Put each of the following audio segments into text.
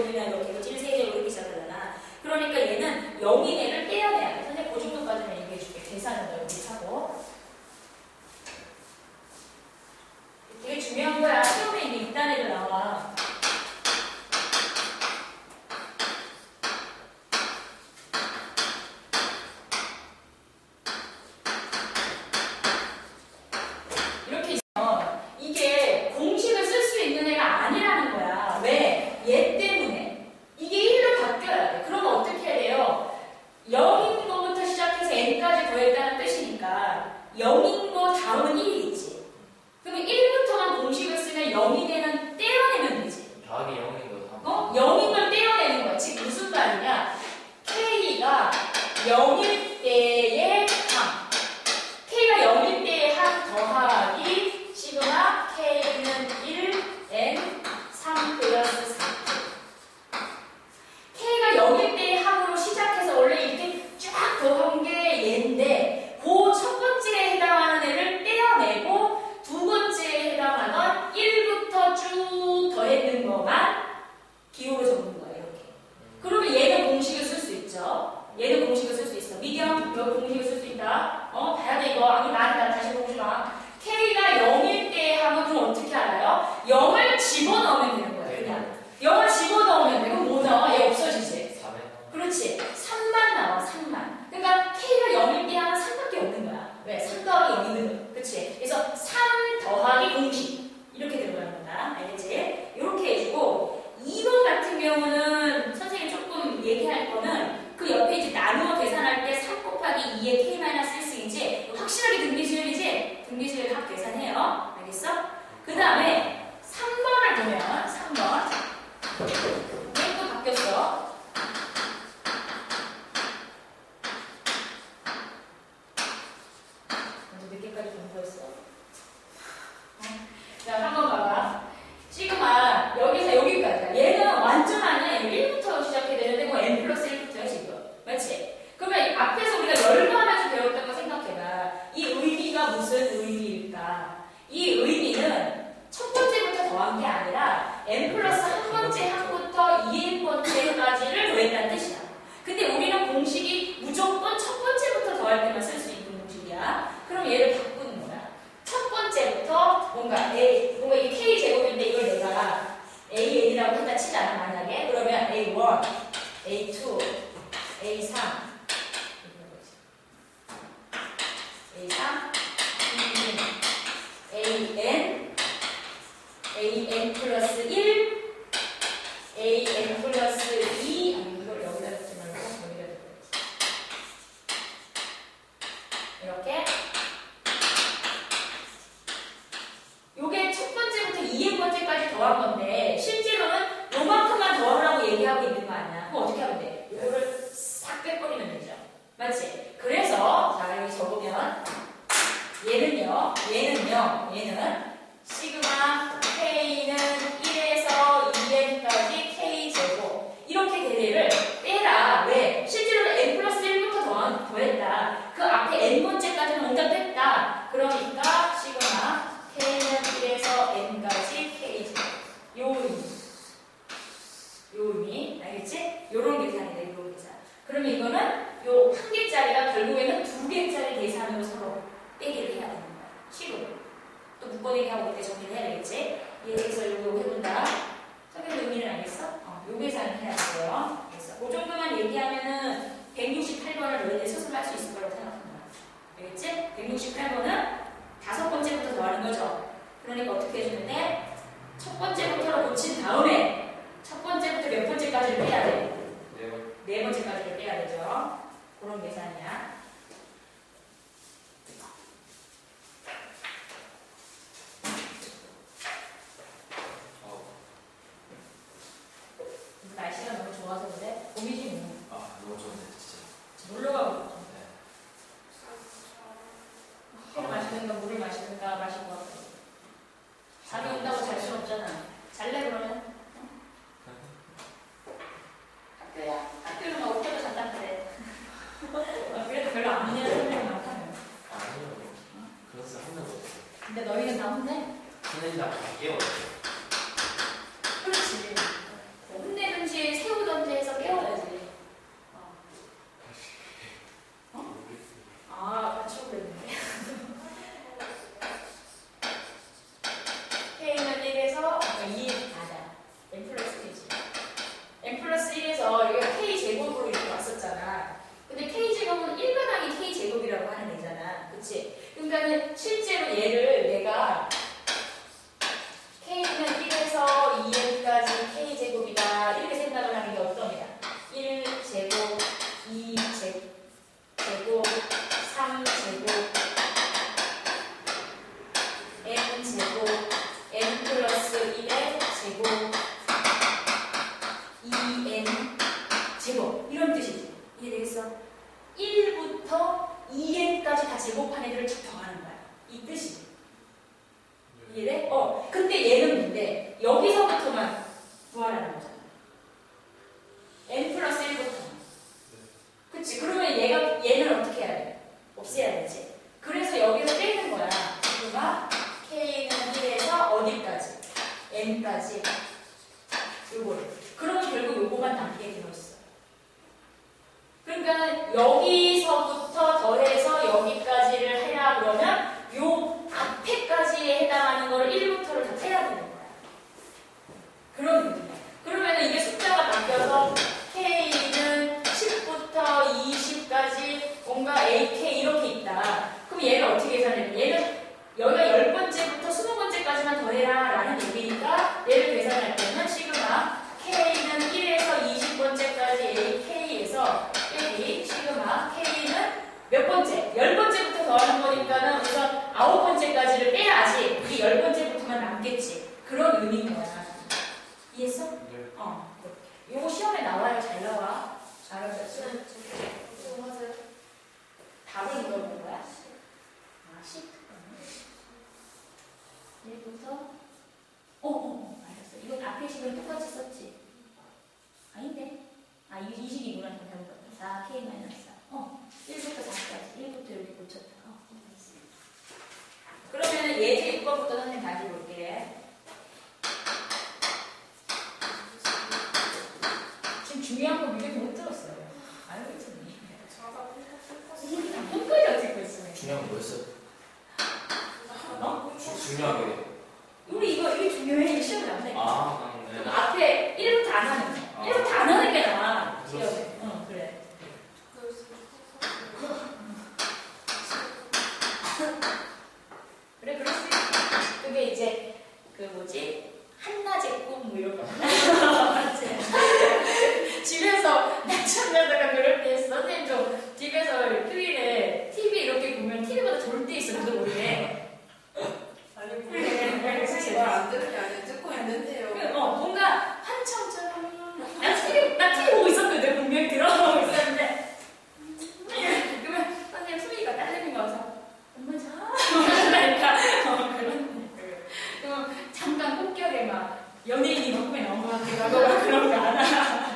배고프면 여기도 찔세게 오르기 시작하잖아. 그러니까 얘는 영이네를 떼어내야 돼. 선생님 그 정도까지만 얘기해줄게. 계산은 넓게 하고. 되게 중요한 거야. 시험에 있는 인단에도 나와. 때의 한 K가 0일 때의 한 더하라 이거 공식을 쓸 수 있다. 어, 봐야 돼, 이거. 아니, 말이 낫지. A2, A3 A3, AN, AN 플러스 1, AN 플러스 2 아니 이걸 여기다 쓰지 말고 여기다 넣어야지 이렇게 요게 첫 번째부터 2의 번째까지 더한 건데 실제로는 요만큼만 더하라고 얘기하고 있는 거 아니야? That's it. 168번은 다섯 번째부터 더하는 거죠. 그러니까 어떻게 해주는데 첫 번째부터로 고친 다음에 첫 번째부터 몇 번째까지를 빼야 돼? 네, 네 번째까지를 빼야 되죠. 그런 계산이야. 의미야. 그러면 이게 숫자가 바뀌어서 K는 10부터 20까지 뭔가 AK 이렇게 있다. 그럼 얘를 어떻게 계산해? 얘는 여기가 10번째부터 20번째까지만 더해라 라는 얘기니까 얘를 계산할 때는 시그마 K는 1에서 20번째까지 AK에서 빼기 시그마 K는 몇 번째? 열 번째부터 더하는 거니까는 우선 아홉 번째까지를 빼야지 우리 열 번째부터만 남겠지. 그런 의미인 거야. 이해했어? 네. 어. 요거 시험에 나와요. 잘 나와. 잘하셨어. 답을 물어본 거야? 아, 10. 1부터 어, 어, 어, 알았어. 이건 앞에 식을 똑같이 썼지? 아닌데? 아, 이게 20이구나. 잘못 봤다. 4K 마이너스 4. 어, 1부터 4까지. 1부터 이렇게 고쳤다. 어. 그러면 예제 6번부터 선생님 다시 볼게. 지금 중요한 거 미리 못 들었어요. 알고 있었니? 끝까지 듣고 있어요. 중요한 건 뭐였어요? 어? 주- 중요한 게. 우리 이거, 이게 중요해. 이거 시험에 나온다. 아, 그 네. 앞에 1부터 안 하는 거. 아. 1부터 안 하는 게 나와. 시험에. 어, 그래. 그래, 그럴 수 있어. 그게 이제, 그 뭐지? 한낮의 꿈, 뭐 이런 거. 집에서 낮잠자다가 그럴 때 선생님도 집에서 휴일에 TV 이렇게 보면 TV보다 때 있어. 나도 모르게. 아니 선생님 듣는 게 아니라 듣고 있는데요. 그, 어, 뭔가 한참처럼. 나 TV, 나 TV 보고 있었거든. 분명히 들어보고 있었는데. 그러면 선생님 소리가 딸내미가 와서, 엄마 자. 그러니까, 어, 그런. 그럼 잠깐 꿈결에 막 연예인이 막 꿈에 나온 것 같기도 하고 막 그런 거 안 하나.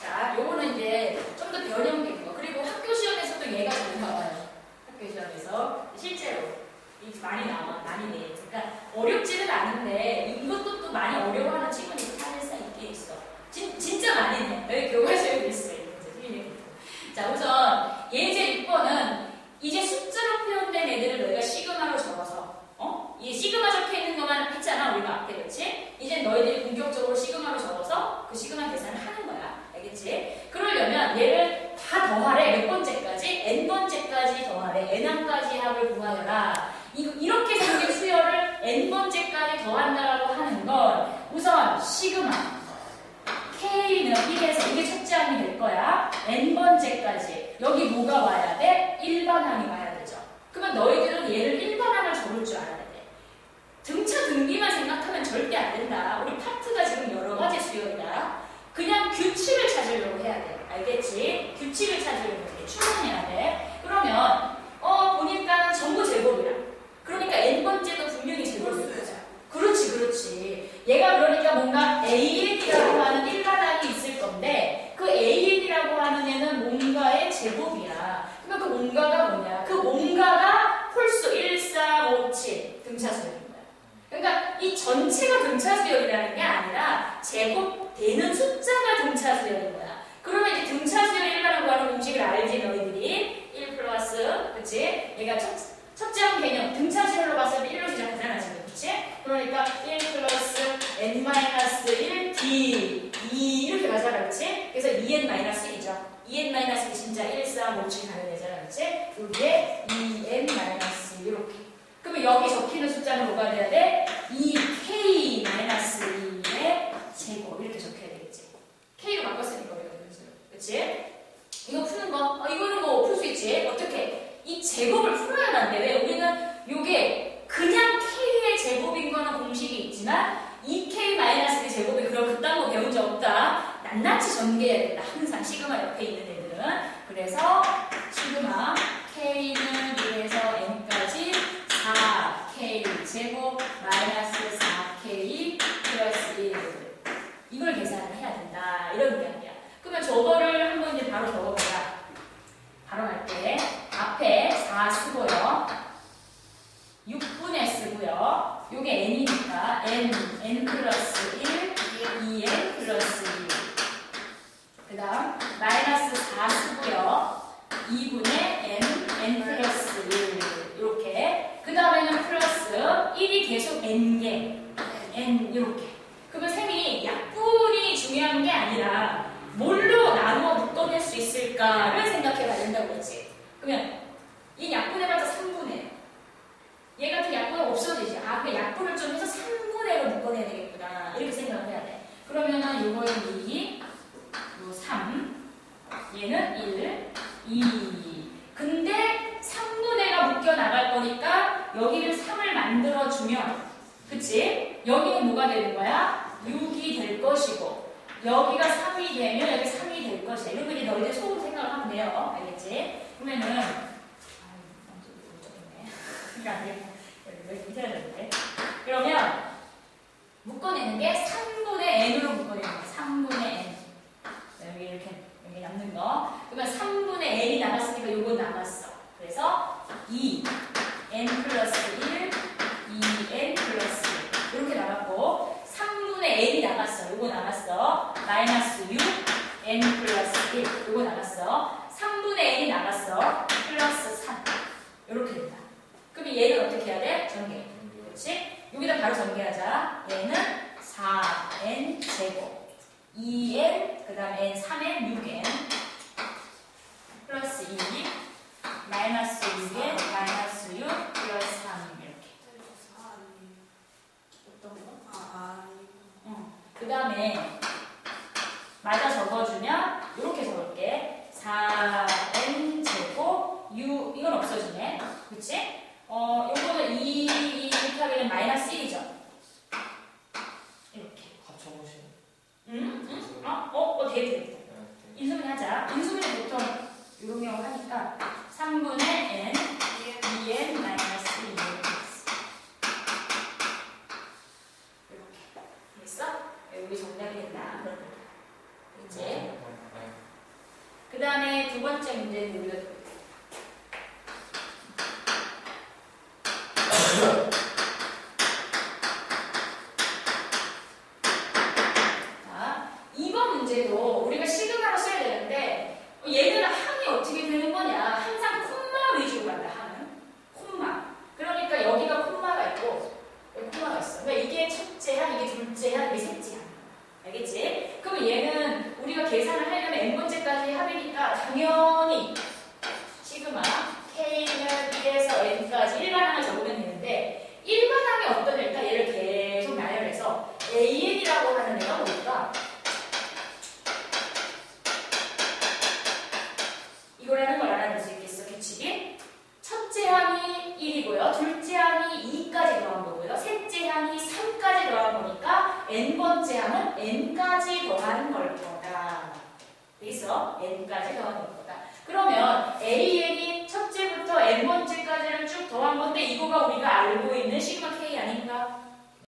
자, 요거는 이제 좀 더 변형된 거. 그리고 학교 잘 나와요. 학교 시험에서. 실제로. 이 많이 나와. 많이 내. 그러니까 어렵지는 않은데 이것도 또 많이 어려워하는 친구들이 사실상 있긴 있어. 진, 진짜 많이 내. 여기 교과서에 있어요. 이제. 자, 우선 예제 6번은 이제 숫자로 표현된 애들을 너희가 시그마로 적어서 어? 이 시그마 적혀 있는 것만 했잖아. 우리가 앞에 그렇지? 이제 너희들이 본격적으로 시그마로 적어서 그 시그마 계산을 하는 거야. 알겠지? 그러려면 얘를 다 더하래. 몇 번째까지? N항까지 합을 구하여라. 이, 이렇게 생긴 수열을 n번째까지 더한다고 하는 건 우선 시그마 K는 1에서 이게 첫째 항이 될 거야. n번째까지. 여기 뭐가 와야 돼? 일반항이 와야 되죠. 그러면 너희들은 얘를 일반항을 적을 줄 알아야 돼. 등차 등비만 생각하면 절대 안 된다. 우리 파트가 지금 여러 가지 수열이다. 그냥 규칙을 찾으려고 해야 돼. 알겠지? 규칙을 찾으려고 해. 추론해야 돼. 그러면 어 보니까 전부 제곱이야. 그러니까 n번째도 분명히 제곱일 거야. 그렇지, 그렇지. 얘가 그러니까 뭔가 AN이라고 하는 일반항이 있을 건데 그 AN 제곱이야. 그러면 그 뭔가가 뭐냐? 그 뭔가가 홀수 1, 4, 5, 7 등차수열인 거야. 그러니까 이 전체가 등차수열이라는 게 아니라 제곱되는 숫자가 등차수열인 거야. 그러면 이제 등차수열 1이라는 거하는 공식을 알지 너희들이 1 플러스 그치? 얘가 첫, 첫째 한 개념 등차수열로 봤을 때 1로 시작하잖아 지금 그치? 그러니까 1 플러스 n 마이너스 1 d 2 이렇게 가잖아 그치? 그래서 2n 마이너스 1이죠 2n 마이너스 1 진짜 1, 4, 5, 7 가는 되잖아 그치? 여기에 2n 마이너스 1 이렇게 그러면 여기 적히는 숫자는 뭐가 돼야 돼? 2k 마이너스 2의 제곱 이렇게 적혀야 되겠지 k로 바꿨으니까 우리가 분수를 그치? 이거 푸는 거 어, 이거는 뭐 풀 수 있지 어떻게 이 제곱을 풀어야 하는데 왜 우리는 요게 그냥 k의 제곱인 거는 공식이 있지만 2k 마이너스 의 제곱이 그럼 그딴 거 배운 적 없다 낱낱이 전개해야 된다 항상 시그마 옆에 있는 애들은 그래서 시그마 k는 1에서 n까지 4k 제곱 마이너스 4k 플러스 1 이걸 계산을 해야 된다 이런 이야기야 그러면 저거를 한번 이제 바로 적어보자 바로 할게 앞에 4 쓰고요 6분의 쓰고요 요게 n이니까 n n 플러스 1 2n 플러스 2그 다음 마이너스 4 쓰고요 2분의 n n 플러스 1 이렇게 그 다음에는 플러스 1이 계속 n개 n 이렇게. 그러면 쌤이 약분이 중요한 게 아니라 뭘로 나누어 묶어낼 수 있을까를 생각해 봐야 된다고 했지. 그러면 이 약분해봤자 3분의 얘 같은 약분은 없어지지. 아 그냥 약분을 좀 해서 3분의 1로 묶어내야 되겠구나. 이렇게 생각을 해야 돼. 그러면은 요거는 2 요 3, 얘는 1, 2. 근데 3분의 1가 묶여 나갈 거니까 여기를 3을 만들어주면, 그치? 여기는 뭐가 되는 거야? 6이 될 것이고, 여기가 3이 되면 여기 3이 될 것이야. 이제 너희들 속으로 생각을 하면 돼요. 알겠지? 그러면은. 그러면, 묶어내는 게 3분의 n으로 묶어내는 거야. 3분의 n. 여기 이렇게 여기 남는 거. 그러면 3분의 n이 남았으니까 요거 남았어. 그래서 2 n 플러스 1, 2n 플러스 1 이렇게 남았고 3분의 n이 남았어. 요거 남았어. 마이너스 6 n 플러스 1 요거 남았어. 3분의 n이 남았어. 플러스 3 이렇게 된다. 그럼 얘는 어떻게 해야 돼? 전개. 그렇지? 여기다 바로 전개하자. 얘는 4n 제곱. 2n, 그 다음 n 3n, 6n 플러스 2 마이너스 6n, 마이너스 6 플러스 3 이렇게 어떤 거? 응. 그 다음에 맞아 적어주면 이렇게 적을게 4n 제곱 u 이건 없어지네 그치? 어 요거는 2 이렇게 하면 마이너스 1이죠 이렇게 합쳐보시면 응? 응? 어? 어? 어 되게 되게 인수분해 하자. 인수분해 보통 이런 경우 하니까 3분의 n, 2n 마이너스 2 이렇게 됐어? 여기 정답이 된다. 그런 거. 이제 그 다음에 두 번째 문제는 우리가 자, 2번 문제도 우리가 시그마로 써야 되는데 어, 얘는 항이 어떻게 되는 거냐?